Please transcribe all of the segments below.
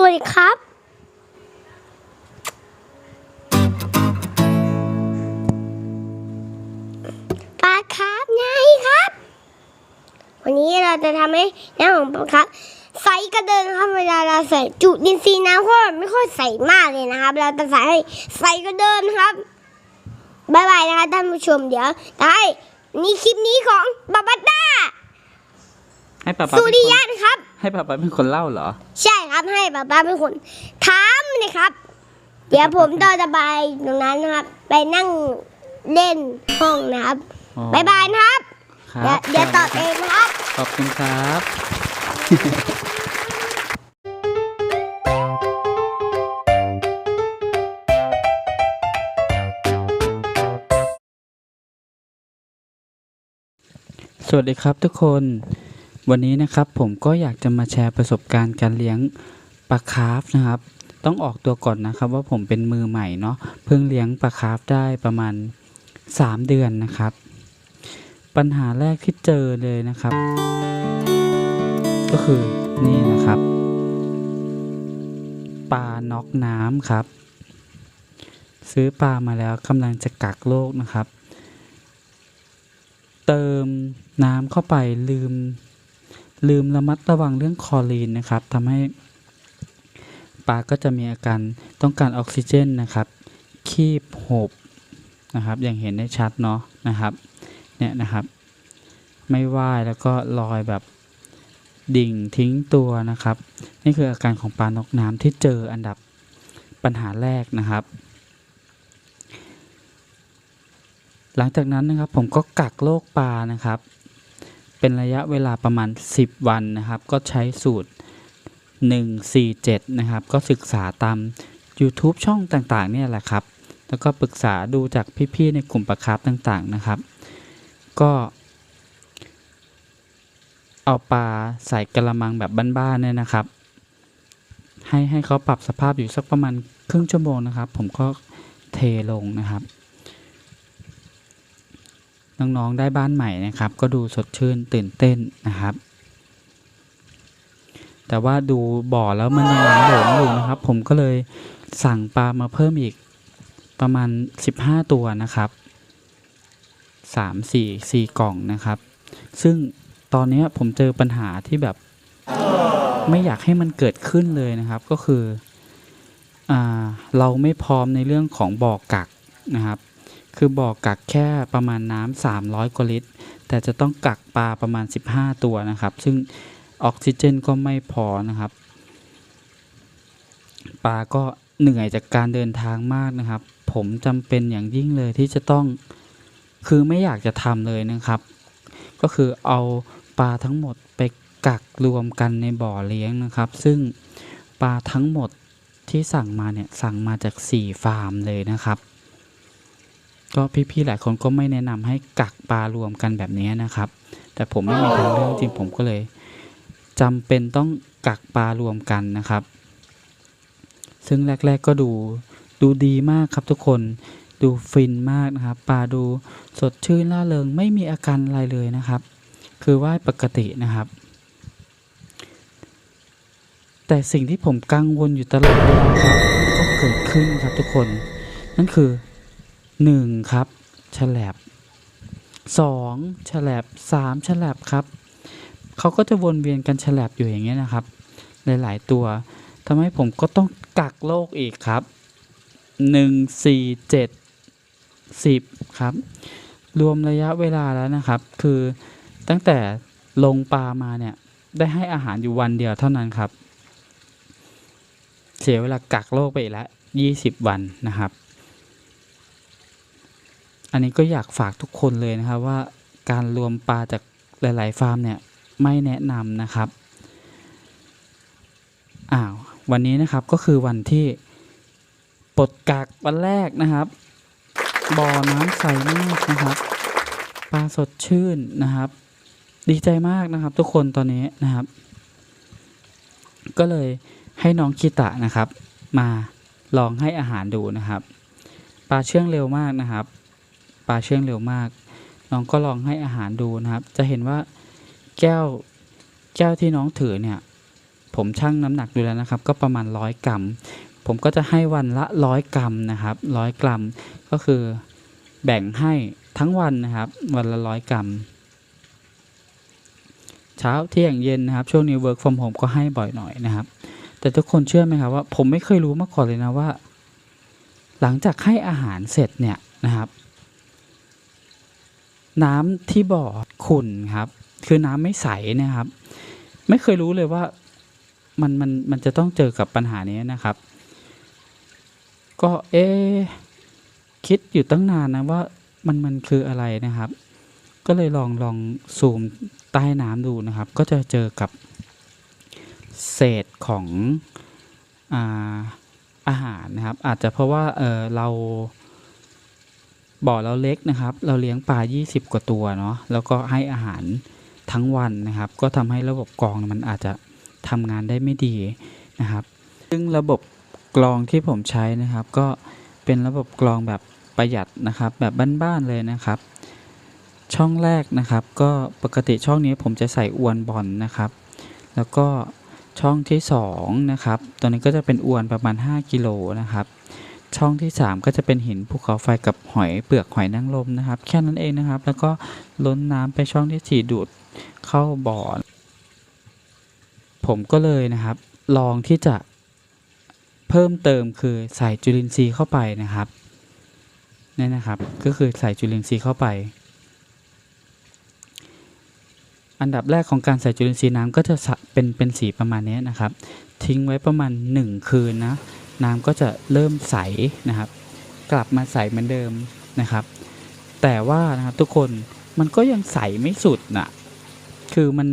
สวัสดีครับปลาครับไงครับ วันนี้เราจะทำให้น้ำของปลาครับ ใสกระเดินครับเวลาเราใส่จุดินทรีย์น้ำเพราะมันไม่ค่อยใสมากเลยนะครับ เราจะใส่ให้ใสกระเดินครับบายบายนะครับท่านผู้ชมเดี๋ยวได้นี่คลิปนี้ของบาบาด้า ให้ป้าป๊าสุเป็นริคนยันครับ ให้ป้าป๊าเป็นคนเล่าเหรอ ใช่ครับให้ป้าป้าเป็นคนถามนะครับ เดี๋ยวผมต่อจะไปตรงนั้นนะครับ ไปนั่งเล่นห้องนะครับอ๋อบายบายนะครับครัเดี๋ยวบเดี๋ยวต่อเองนะครับ ขอบคุณครับสวัสดีครับทุกคน วันนี้นะครับผมก็อยากจะมาแชร์ประสบการณ์การเลี้ยงปลาคาร์ฟนะครับ ต้องออกตัวก่อนนะครับว่าผมเป็นมือใหม่เนาะเพิ่งเลี้ยงปลาคาร์ฟได้ประมาณ 3 เดือนนะครับ ปัญหาแรกที่เจอเลยนะครับ ก็คือนี่นะครับปลาน็อกน้ำครับ ซื้อปลามาแล้วกำลังจะกักโรคนะครับ เติมน้ำเข้าไปลืม ลืมระมัดระวังเรื่องคอรีนนะครับทำให้ปลาก็จะมีอาการต้องการออกซิเจนนะครับ คีบหบนะครับ อย่างเห็นได้ชัดเนาะนะครับ เนี่ยนะครับ ไม่ว่ายแล้วก็ลอยแบบดิ่งทิ้งตัวนะครับ นี่คืออาการของปลานกน้ำที่เจออันดับปัญหาแรกนะครับ หลังจากนั้นนะครับผมก็กักโรคปลานะครับ เป็นระยะเวลาประมาณ 10 วันนะครับ ก็ใช้สูตร 147 นะครับ ก็ศึกษาตาม YouTube ช่องต่างๆ เนี่ยแหละครับ แล้วก็ปรึกษาดูจากพี่ๆ ในกลุ่มประครับต่างๆ นะครับ ก็เอาปลาใส่กระมังแบบบ้านๆ เนี่ยนะครับ ให้ให้เขาปรับสภาพอยู่สักประมาณครึ่งชั่วโมงนะครับ ผมก็เทลงนะครับ น้องๆได้บ้านใหม่นะครับ ก็ดูสดชื่นตื่นเต้นนะครับ แต่ว่าดูบ่อแล้วมันยังหลงอยู่นะครับ ผมก็เลยสั่งปลามาเพิ่มอีกประมาณ 15 ตัวนะครับ3 4 4กล่องนะครับ ซึ่งตอนนี้ผมเจอปัญหาที่แบบไม่อยากให้มันเกิดขึ้นเลยนะครับ ก็คืออเราไม่พร้อมในเรื่องของบ่อกักนะครับ คือบ่อกักแค่ประมาณน้ำ300กว่าลิตร แต่จะต้องกักปลาประมาณ 15 ตัวนะครับ ซึ่งออกซิเจนก็ไม่พอนะครับ ปลาก็เหนื่อยจากการเดินทางมากนะครับ ผมจำเป็นอย่างยิ่งเลยที่จะต้องคือไม่อยากจะทำเลยนะครับ ก็คือเอาปลาทั้งหมดไปกักรวมกันในบ่อเลี้ยงนะครับ ซึ่งปลาทั้งหมดที่สั่งมาเนี่ยสั่งมาจาก 4 ฟาร์มเลยนะครับ ก็พี่ๆหลายคนก็ไม่แนะนำให้กักปลารวมกันแบบนี้นะครับ แต่ผมไม่มีทางเลือกจริงผมก็เลยจำเป็นต้องกักปลารวมกันนะครับ ซึ่งแรก ๆก็ดูดูดีมากครับทุกคนดูฟินมากนะครับปลาดูสดชื่นล่าเริงไม่มีอาการอะไรเลยนะครับ คือว่ายปกตินะครับ แต่สิ่งที่ผมกังวลอยู่ตลอดเวลาครับก็เกิดขึ้นครับทุกคน นั่นคือ หนึ่งครับฉลบสองฉลบสามฉลบครับเขาก็จะวนเวียนกันฉลบอยู่อย่างเงี้ยนะครับ หลาย ๆ ตัวทำให้ผมก็ต้องกักโรคอีกครับหนึ่งสี่เจ็ดสิบครับ รวมระยะเวลาแล้วนะครับ คือตั้งแต่ลงปลามาเนี่ย ได้ให้อาหารอยู่วันเดียวเท่านั้นครับ เสียเวลากักโรคไปอีกแล้วยี่สิบวันนะครับ อันนี้ก็อยากฝากทุกคนเลยนะครับว่าการรวมปลาจากหลายๆฟาร์มเนี่ยไม่แนะนำนะครับอ้าววันนี้นะครับก็คือวันที่ปลดกักวันแรกนะครับบ่อน้ำใสมากนะครับปลาสดชื่นนะครับ ดีใจมากนะครับ ทุกคนตอนนี้นะครับ ก็เลยให้น้องคิตะนะครับ มาลองให้อาหารดูนะครับปลาเชื่องเร็วมากนะครับ ปลาเชื่องเร็วมาก น้องก็ลองให้อาหารดูนะครับ จะเห็นว่าแก้วแก้วที่น้องถือเนี่ย ผมชั่งน้ำหนักดูแล้วนะครับ ก็ประมาณร้อยกรัม ผมก็จะให้วันละร้อยกรัมนะครับร้อยกรัม ก็คือแบ่งให้ทั้งวันนะครับ วันละร้อยกรัม เช้าเที่ยงเย็นนะครับ ช่วงนี้ work from home ก็ให้บ่อยหน่อยนะครับ แต่ทุกคนเชื่อไหมครับว่า ผมไม่เคยรู้มาก่อนเลยนะว่า หลังจากให้อาหารเสร็จเนี่ยนะครับ น้ำที่บ่อขุ่นครับ คือน้ำไม่ใสนะครับ ไม่เคยรู้เลยว่ามันมันมันจะต้องเจอกับปัญหานี้นะครับ ก็เอ๊คิดอยู่ตั้งนานนะว่ามันมันคืออะไรนะครับ ก็เลยลองลองซูมใต้น้ำดูนะครับ ก็จะเจอกับเศษของอาอาหารนะครับ อาจจะเพราะว่าเออเรา บ่อเราเล็กนะครับ เราเลี้ยงปลา 20 กว่าตัวเนาะแล้วก็ให้อาหารทั้งวันนะครับ ก็ทำให้ระบบกรองมันอาจจะทำงานได้ไม่ดีนะครับ ซึ่งระบบกรองที่ผมใช้นะครับ ก็เป็นระบบกรองแบบประหยัดนะครับ แบบบ้านๆเลยนะครับ ช่องแรกนะครับ ก็ปกติช่องนี้ผมจะใส่อวนบอลนะครับ แล้วก็ช่องที่2นะครับตัวนี้ก็จะเป็นอวนประมาณ 5กิโลนะครับ ช่องที่ 3 ก็จะเป็นหินภูเขาไฟกับหอยเปลือกหอยนางรมนะครับ แค่นั้นเองนะครับ แล้วก็ล้นน้ำไปช่องที่สีดูดเข้าบ่อ ผมก็เลยนะครับ ลองที่จะเพิ่มเติมคือใส่จุลินทรีย์เข้าไปนะครับนี่นะครับ ก็คือใส่จุลินทรีย์เข้าไป อันดับแรกของการใส่จุลินทรีย์น้ำก็จะสะเป็นเป็นสีประมาณนี้นะครับ ทิ้งไว้ประมาณ 1 คืนนะ น้ำก็จะเริ่มใสนะครับ กลับมาใสเหมือนเดิมนะครับ แต่ว่านะครับทุกคนมันก็ยังใสไม่สุดนะคือมัน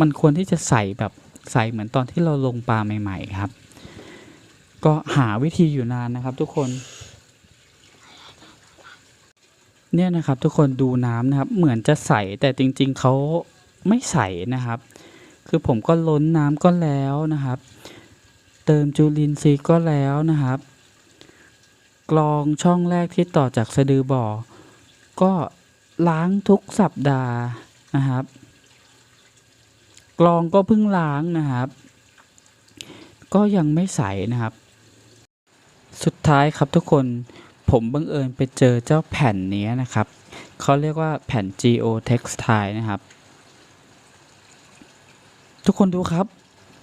มันควรที่จะใสแบบใสเหมือนตอนที่เราลงปลาใหม่ ๆ ครับ ก็หาวิธีอยู่นานนะครับ ทุกคนเนี่ยนะครับทุกคนดูน้ำนะครับ เหมือนจะใสแต่จริง ๆเขาไม่ใสนะครับ คือผมก็ล้นน้ำก็แล้วนะครับ เติมจุลินทรีย์ก็แล้วนะครับ กรองช่องแรกที่ต่อจากสะดือบ่อ ก็ล้างทุกสัปดาห์นะครับ กรองก็เพิ่งล้างนะครับ ก็ยังไม่ใสนะครับ สุดท้ายครับทุกคนผมบังเอิญไปเจอเจ้าแผ่นนี้นะครับ เขาเรียกว่าแผ่น Geo Textile นะครับ ทุกคนดูครับ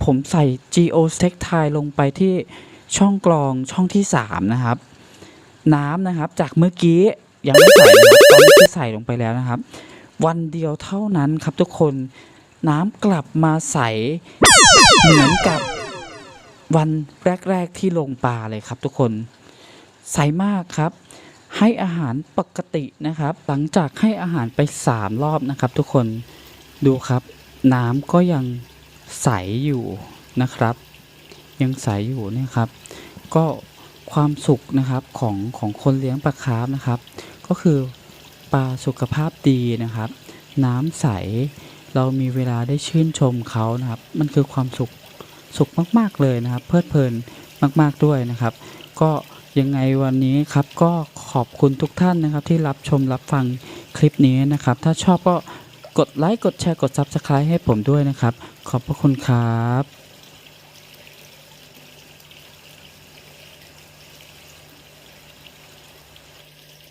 ผมใส่ Geo Textile ลงไปที่ช่องกรองช่องที่ 3 นะครับ น้ำนะครับจากเมื่อกี้ยังไม่ใส่นะครับตอนนี้คือใส่ลงไปแล้วนะครับ วันเดียวเท่านั้นครับทุกคนน้ำกลับมาใสเหมือนกับวันแรก ๆ ที่ลงปลาเลยครับทุกคน ใสมากครับ ให้อาหารปกตินะครับ หลังจากให้อาหารไป 3 รอบนะครับ ทุกคนดูครับ น้ำก็ยัง ใสอยู่นะครับ ยังใสอยู่เนะครับ ก็ความสุขนะครับของของคนเลี้ยงปลาคาร์ฟนะครับ ก็คือปลาสุขภาพดีนะครับ น้ำใสเรามีเวลาได้ชื่นชมเขานะครับ มันคือความสุขสุขมาก ๆ เลยนะครับ เพลิดเพลินมาก ๆ ด้วยนะครับ ก็ยังไงวันนี้ครับก็ขอบคุณทุกท่านนะครับที่รับชมรับฟังคลิปนี้นะครับ ถ้าชอบก็ กดไลค์กดแชร์กด Subscribe ให้ผมด้วยนะครับ ขอบพระคุณครับ